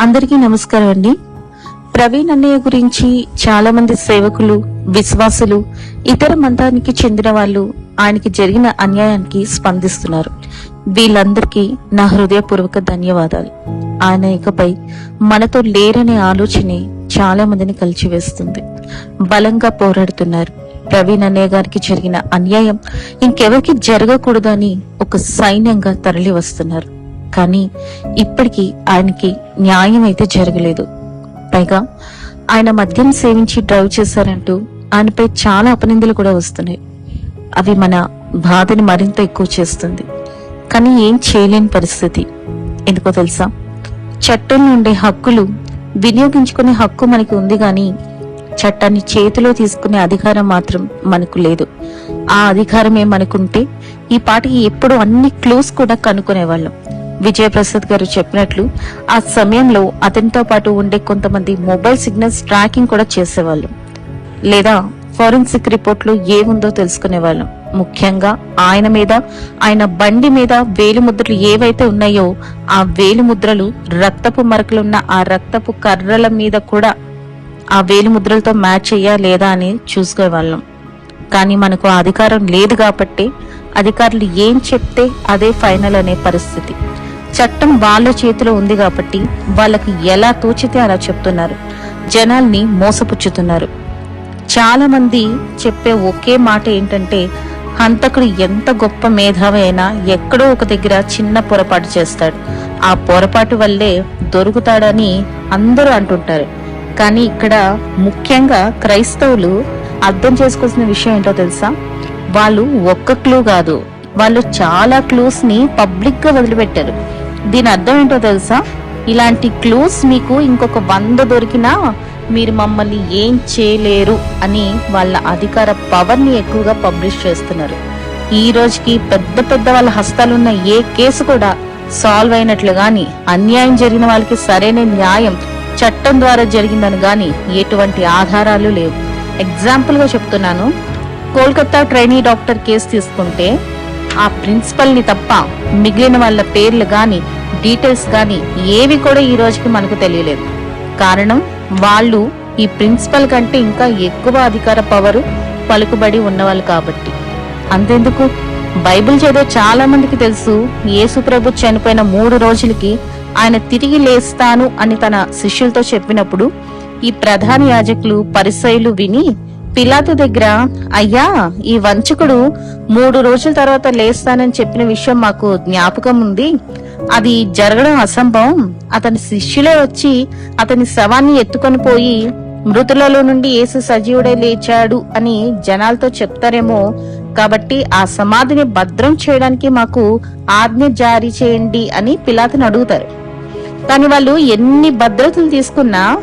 అందరికీ నమస్కారం అండి. ప్రవీణ్ అన్నయ్య గురించి చాలా మంది సేవకులు విశ్వాసులు ఇతర మతానికి చెందిన వాళ్ళు ఆయనకి జరిగిన అన్యాయానికి స్పందిస్తున్నారు. వీళ్ళందరికీ నా హృదయపూర్వక ధన్యవాదాలు. ఆయన ఇకపై మనతో లేరనే ఆలోచనే చాలా మందిని కలిచివేస్తుంది. బలంగా పోరాడుతున్నారు. ప్రవీణ్ అన్నయ్య గారికి జరిగిన అన్యాయం ఇంకెవరికి జరగకూడదని ఒక సైన్యంగా తరలి వస్తున్నారు కానీ ఇప్పటికీ ఆయనకి న్యాయం అయితే జరగలేదు. పైగా ఆయన మద్యం సేవించి డ్రైవ్ చేశారంటూ ఆయనపై చాలా అపనిందలు కూడా వస్తున్నాయి. అవి మన బాధని మరింత ఎక్కువ చేస్తుంది. కానీ ఏం చేయలేని పరిస్థితి. ఎందుకో తెలుసా? చట్టంలో ఉండే హక్కులు వినియోగించుకునే హక్కు మనకి ఉంది కానీ చట్టాన్ని చేతిలో తీసుకునే అధికారం మాత్రం మనకు లేదు. ఆ అధికారమే మనకుంటే ఈ పాటికి ఎప్పుడు అన్ని క్లూస్ కూడా కనుక్కునేవాళ్ళం. విజయప్రసాద్ గారు చెప్పినట్లు ఆ సమయంలో అతనితో పాటు ఉండే కొంతమంది మొబైల్ సిగ్నల్స్ ట్రాకింగ్ కూడా చేసేవాళ్ళు. లేదా ఫోరెన్సిక్ రిపోర్ట్లో ఏముందో తెలుసుకునేవాళ్ళం. ముఖ్యంగా ఆయన మీద ఆయన బండి మీద వేలిముద్రలు ఏవైతే ఉన్నాయో ఆ వేలిముద్రలు రక్తపు మరకలున్న ఆ రక్తపు కర్రల మీద కూడా ఆ వేలిముద్రలతో మ్యాచ్ అయ్యా లేదా అని చూసుకోవాళ్ళం కానీ మనకు ఆ అధికారం లేదు కాబట్టి అధికారులు ఏం చెప్తే అదే ఫైనల్ అనే పరిస్థితి. చట్టం వాళ్ళ చేతిలో ఉంది కాబట్టి వాళ్ళకి ఎలా తోచితే అలా చెప్తున్నారు. జనాల్ని మోసపుచ్చుతున్నారు. చాలా మంది చెప్పే ఒకే మాట ఏంటంటే హంతకుడు ఎంత గొప్ప మేధావి అయినా ఎక్కడో ఒక దగ్గర చిన్న పొరపాటు చేస్తాడు. ఆ పొరపాటు వల్లే దొరుకుతాడని అందరూ అంటుంటారు. కానీ ఇక్కడ ముఖ్యంగా క్రైస్తవులు అర్థం చేసుకోవాల్సిన విషయం ఏంటో తెలుసా? వాళ్ళు ఒక్క క్లూ కాదు. వాళ్ళు చాలా క్లూస్ని పబ్లిక్గా వదిలిపెట్టారు. దీని అర్థం ఏంటో తెలుసా? ఇలాంటి క్లూస్ మీకు ఇంకొక వంద దొరికినా మీరు మమ్మల్ని ఏం చేయలేరు అని వాళ్ళ అధికార పవర్ని ఎక్కువగా పబ్లిష్ చేస్తున్నారు. ఈ రోజుకి పెద్ద పెద్ద వాళ్ళ హస్తాలున్న ఏ కేసు కూడా సాల్వ్ అయినట్లు గాని అన్యాయం జరిగిన వాళ్ళకి సరైన న్యాయం చట్టం ద్వారా జరిగిందని గాని ఎటువంటి ఆధారాలు లేవు. ఎగ్జాంపుల్గా చెప్తున్నాను. కోల్కతా ట్రైనీ డాక్టర్ కేసు తీసుకుంటే ఆ ప్రిన్సిపల్ని తప్ప మిగిలిన వాళ్ళ పేర్లు కానీ డీటెయిల్స్ కానీ ఏవి కూడా ఈ రోజుకి మనకు తెలియలేదు. కారణం వాళ్ళు ఈ ప్రిన్సిపల్ కంటే ఇంకా ఎక్కువ అధికార పవరు పలుకుబడి ఉన్నవాళ్ళు కాబట్టి. అంతెందుకు? బైబిల్ చదివే చాలా మందికి తెలుసు యేసుప్రభు చనిపోయిన మూడు రోజులకి ఆయన తిరిగి లేస్తాను అని తన శిష్యులతో చెప్పినప్పుడు ఈ ప్రధాన యాజకులు పరిసయులు విని పిలాతు దగ్గర అయ్యా ఈ వంచకుడు మూడు రోజుల తర్వాత లేస్తానని చెప్పిన విషయం మాకు జ్ఞాపకం ఉంది. అది జరగడం అసంభవం. అతని శిష్యులే వచ్చి అతని శవాన్ని ఎత్తుకొని పోయి మృతులలో నుండి యేసు సజీవుడే లేచాడు అని జనాలతో చెప్తారేమో. కాబట్టి ఆ సమాధిని భద్రం చేయడానికి మాకు ఆజ్ఞ జారీ చేయండి అని పిలాతుని అడుగుతారు. కానీ వాళ్ళు ఎన్ని భద్రతలు తీసుకున్నా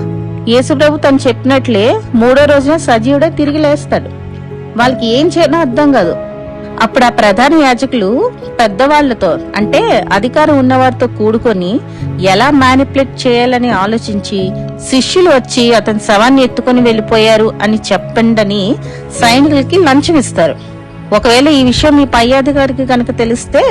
యేసుప్రభు తను చెప్పినట్లే మూడో రోజున సజీవుడే తిరిగి లేస్తాడు. వాళ్ళకి ఏం చేయడం అర్థం కాదు. అప్పుడు ఆ ప్రధాన యాజకులు పెద్దవాళ్ళతో అంటే అధికారం ఉన్నవారితో కూడుకొని ఎలా మ్యానిపులేట్ చేయాలని ఆలోచించి శిష్యులు వచ్చి అతని శవాన్ని ఎత్తుకొని వెళ్ళిపోయారు అని చెప్పండని సైనికులకి లంచం ఇస్తారు. ఒకవేళ ఈ విషయం మీ పై అధికారికి కనుక తెలిస్తే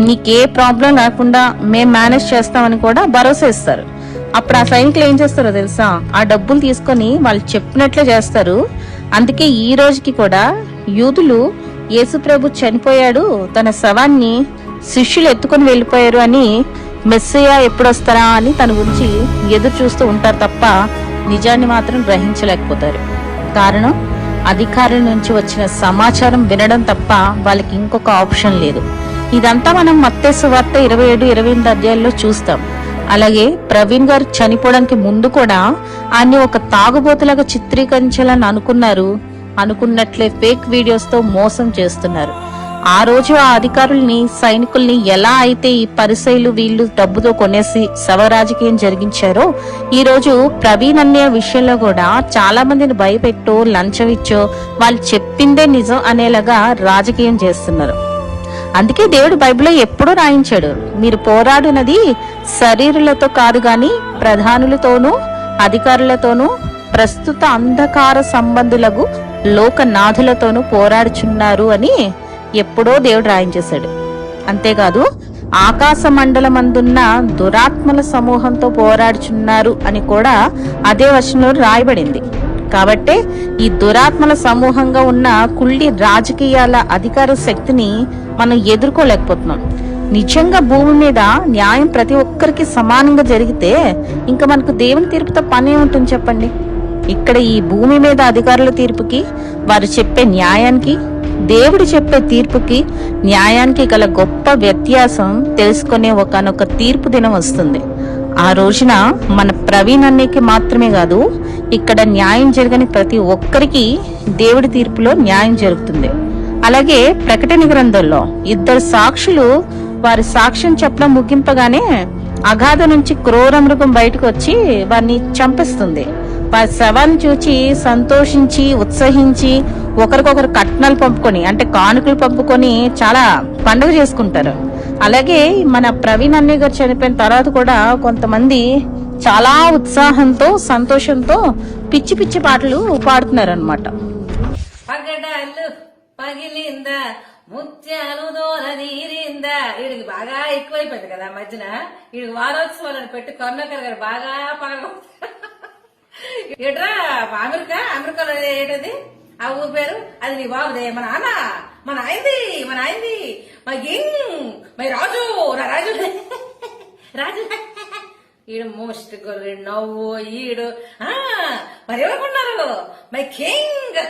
నీకే ప్రాబ్లం లేకుండా మేం మేనేజ్ చేస్తామని కూడా భరోసా ఇస్తారు. అప్పుడు ఆ సైనికులు ఏం చేస్తారో తెలుసా? ఆ డబ్బులు తీసుకొని వాళ్ళు చెప్పినట్లే చేస్తారు. అందుకే ఈ రోజుకి కూడా యూదులు యేసుప్రభు చనిపోయాడు తన శవాన్ని శిష్యులు ఎత్తుకొని వెళ్ళిపోయారు అని మెస్సయ్య ఎప్పుడొస్తారా అని తన గురించి ఎదురు చూస్తూ ఉంటారు తప్ప నిజాన్ని మాత్రం గ్రహించలేకపోతారు. కారణం అధికారుల నుంచి వచ్చిన సమాచారం వినడం తప్ప వాళ్ళకి ఇంకొక ఆప్షన్ లేదు. ఇదంతా మనం మత్తే వార్త ఇరవై ఏడు ఇరవై ఎనిమిది అధ్యాయుల్లో చూస్తాం. అలాగే ప్రవీణ్ గారు చనిపోవడానికి ముందు కూడా ఆయన్ని ఒక తాగుబోతులాగా చిత్రీకరించాలని అనుకున్నారు. అనుకున్నట్లే ఫేక్ వీడియోస్తో మోసం చేస్తున్నారు. ఆ రోజు ఆ అధికారుల్ని సైనికుల్ని ఎలా అయితే ఈ పరిసైలు వీళ్ళు డబ్బుతో కొనేసి శవ రాజకీయం జరిగించారో ఈ రోజు ప్రవీణ్ అనే విషయంలో కూడా చాలా మందిని భయపెట్టో లంచం ఇచ్చో వాళ్ళు చెప్పిందే నిజం అనేలాగా రాజకీయం చేస్తున్నారు. అందుకే దేవుడు బైబిల్లో ఎప్పుడూ రాయించాడు. మీరు పోరాడినది శరీరులతో కాదు గాని ప్రధానులతోనూ అధికారులతోనూ ప్రస్తుత అంధకార సంబంధులకు లోకనాథులతోనూ పోరాడుచున్నారు అని ఎప్పుడో దేవుడు రాయించేశాడు. అంతేకాదు ఆకాశ మండలమందున్న దురాత్మల సమూహంతో పోరాడుచున్నారు అని కూడా అదే వచనంలో రాయబడింది. కాబట్టే ఈ దురాత్మల సమూహంగా ఉన్న కుళ్ళి రాజకీయాల అధికార శక్తిని మనం ఎదుర్కోలేకపోతున్నాం. నిజంగా భూమి మీద న్యాయం ప్రతి ఒక్కరికి సమానంగా జరిగితే ఇంకా మనకు దేవుని తీర్పుతో పనే ఉంటుంది చెప్పండి. ఇక్కడ ఈ భూమి మీద అధికారుల తీర్పుకి వారు చెప్పే న్యాయానికి దేవుడు చెప్పే తీర్పుకి న్యాయానికి గల గొప్ప వ్యత్యాసం తెలుసుకునే ఒకనొక తీర్పు దినం వస్తుంది. ఆ రోజున మన ప్రవీణ్ అన్నయ్యకి మాత్రమే కాదు ఇక్కడ న్యాయం జరగని ప్రతి ఒక్కరికి దేవుడి తీర్పులో న్యాయం జరుగుతుంది. అలాగే ప్రకటన గ్రంథంలో ఇద్దరు సాక్షులు వారి సాక్ష్యం చెప్పడం ముగింపగానే అగాధ నుంచి క్రూర మృగం బయటకు వచ్చి వారిని చంపేస్తుంది. వారి శవాన్ని చూచి సంతోషించి ఉత్సహించి ఒకరికొకరు కట్నాలు పంపుకొని అంటే కానుకలు పంపుకొని చాలా పండుగ చేసుకుంటారు. అలాగే మన ప్రవీణ్ అన్నయ్య గారు చనిపోయిన తర్వాత కూడా కొంతమంది చాలా ఉత్సాహంతో సంతోషంతో పిచ్చి పిచ్చి పాటలు పాడుతున్నారు అనమాట పగిలింద ముత్యాలు దోల నీరింద. వీడికి బాగా ఎక్కువైపోయింది కదా మధ్యన. వీడికి వారోత్సవాలను పెట్టి కరుణాకర్ గారు బాగా పగల ఏట్రా అమెరికా అమెరికాలో ఏంటది? ఆ ఊరు పేరు? అది నీ బాబుదే మన నాన్న. మన ఆయనది మన ఆయనది మా గింగ్ మై రాజు నా రాజు. రాజు. ఈడు మోస్ట్ గొర్రె నవ్వు ఈడు ఆ, మరి ఎవరుకున్నారు మై కింగ్.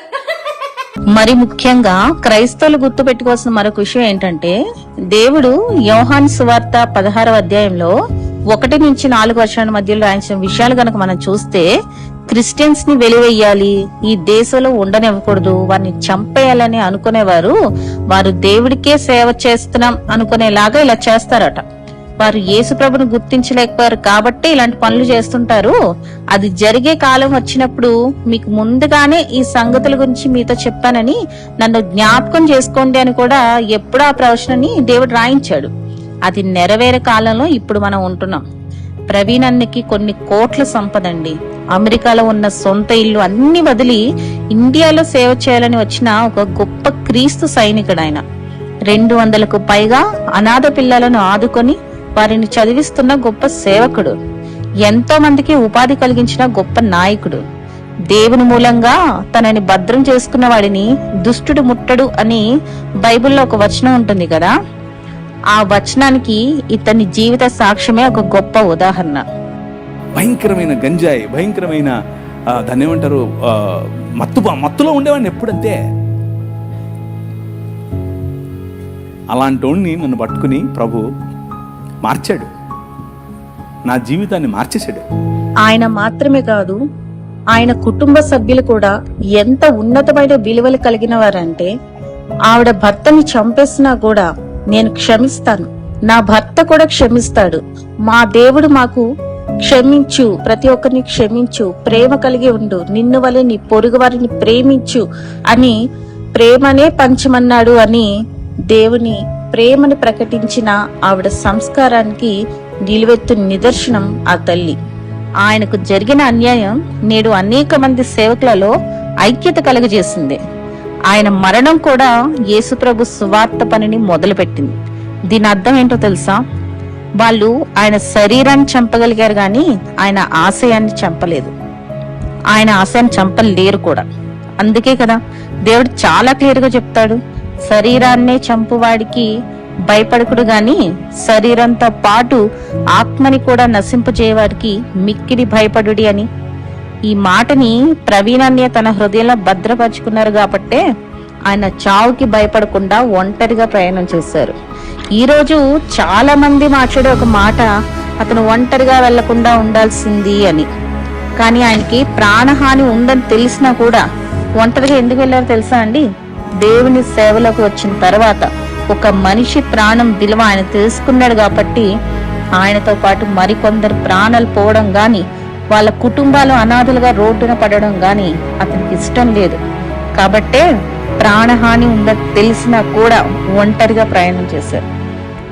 మరి ముఖ్యంగా క్రైస్తవులు గుర్తు పెట్టుకోవాల్సిన మరొక విషయం ఏంటంటే దేవుడు యోహాన్ సువార్త పదహారవ అధ్యాయంలో ఒకటి నుంచి నాలుగు వర్షాల మధ్యలో రాయించిన విషయాలు గనక మనం చూస్తే క్రిస్టియన్స్ని వెలివేయాలి ఈ దేశంలో ఉండనివ్వకూడదు వారిని చంపేయాలని అనుకునేవారు వారు దేవుడికే సేవ చేస్తున్నాం అనుకునేలాగా ఇలా చేస్తారట. వారు యేసుప్రభును గుర్తించలేకపోయారు కాబట్టి ఇలాంటి పనులు చేస్తుంటారు. అది జరిగే కాలం వచ్చినప్పుడు మీకు ముందుగానే ఈ సంగతుల గురించి మీతో చెప్పానని నన్ను జ్ఞాపకం చేసుకోండి అని కూడా ఎప్పుడూ ఆ ప్రవచనని దేవుడు రాయించాడు. అది నెరవేరే కాలంలో ఇప్పుడు మనం ఉంటున్నాం. ప్రవీణ్ అన్నకి కొన్ని కోట్ల సంపద అండి. అమెరికాలో ఉన్న సొంత ఇల్లు అన్ని వదిలి ఇండియాలో సేవ చేయాలని వచ్చిన ఒక గొప్ప క్రీస్తు సైనికుడు ఆయన. రెండు వందలకు పైగా అనాథ పిల్లలను ఆదుకొని వారిని చదివిస్తున్న గొప్ప సేవకుడు ఎంతో మందికి ఉపాధి కలిగించిన గొప్ప నాయకుడు. దేవుని మూలంగా తనని భద్రం చేసుకున్న వాడిని దుష్టుడు ముట్టడు అని బైబిల్లో ఒక వచనం ఉంటుంది కదా? ఆ వచనానికి ఇతని జీవిత సాక్ష్యమే ఒక గొప్ప ఉదాహరణ. భయంకరమైన గంజాయి భయంకరమైన దాన్ని ఏమంటారు మత్తు మత్తులో ఉండేవాడిని ఎప్పుడంతే. అలాంటి నన్ను పట్టుకుని ప్రభు మార్చాడు. నా జీవితాన్ని మార్చేశాడు. ఆయన మాత్రమే కాదు ఆయన కుటుంబ సభ్యులు కూడా ఎంత ఉన్నతమైన విలువలు కలిగిన వారంటే ఆవిడ భర్తని చంపేసినా కూడా నేను క్షమిస్తాను. నా భర్త కూడా క్షమిస్తాడు. మా దేవుడు మాకు క్షమించు ప్రతి ఒక్కరిని క్షమించు ప్రేమ కలిగి ఉండు నిన్ను వలె నీ పొరుగు వారిని ప్రేమించు అని ప్రేమనే పంచమన్నాడు అని దేవుని ప్రేమను ప్రకటించిన ఆవిడ సంస్కారానికి నిలువెత్తు నిదర్శనం ఆ తల్లి. ఆయనకు జరిగిన అన్యాయం నేడు అనేక మంది సేవకులలో ఐక్యత కలుగజేసింది. ఆయన మరణం కూడా యేసుప్రభు సువార్త పనిని మొదలుపెట్టింది. దీని అర్థం ఏంటో తెలుసా? వాళ్ళు ఆయన శరీరాన్ని చంపగలిగారు గాని ఆయన ఆశయాన్ని చంపలేదు. ఆయన ఆశయాన్ని చంపలేరు కూడా. అందుకే కదా దేవుడు చాలా క్లియర్గా చెప్తాడు. శరీరాన్నే చంపువాడికి భయపడకుడు గాని శరీరంతో పాటు ఆత్మని కూడా నశింపజేయవాడికి మిక్కిడి భయపడుడి అని. ఈ మాటని ప్రవీణాన్య తన హృదయంలో భద్రపరుచుకున్నారు కాబట్టే ఆయన చావుకి భయపడకుండా ఒంటరిగా ప్రయాణం చేశారు. ఈరోజు చాలా మంది మాట్లాడే ఒక మాట అతను ఒంటరిగా వెళ్ళకుండా ఉండాల్సింది అని. కానీ ఆయనకి ప్రాణహాని ఉందని తెలిసినా కూడా ఒంటరిగా ఎందుకు వెళ్ళారో తెలుసా అండి? దేవుని సేవలోకి వచ్చిన తర్వాత ఒక మనిషి ప్రాణం విలువ ఆయన తెలుసుకున్నాడు కాబట్టి ఆయనతో పాటు మరికొందరు ప్రాణాలు పోవడం గాని వాళ్ళ కుటుంబాలు అనాథలుగా రోడ్డున పడడం గాని అతనికి ఇష్టం లేదు. కాబట్టే ప్రాణహాని ఉందని తెలిసినా కూడా ఒంటరిగా ప్రయాణం చేశారు.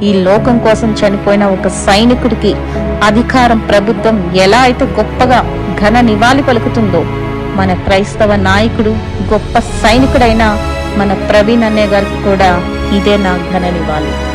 ఈ లోకం కోసం చనిపోయిన ఒక సైనికుడికి అధికారం ప్రభుత్వం ఎలా అయితే గొప్పగా ఘన నివాళి పలుకుతుందో మన క్రైస్తవ నాయకుడు గొప్ప సైనికుడైన మన ప్రవీణ్ అనే గారికి కూడా ఇదే నా ఘన నివాళి.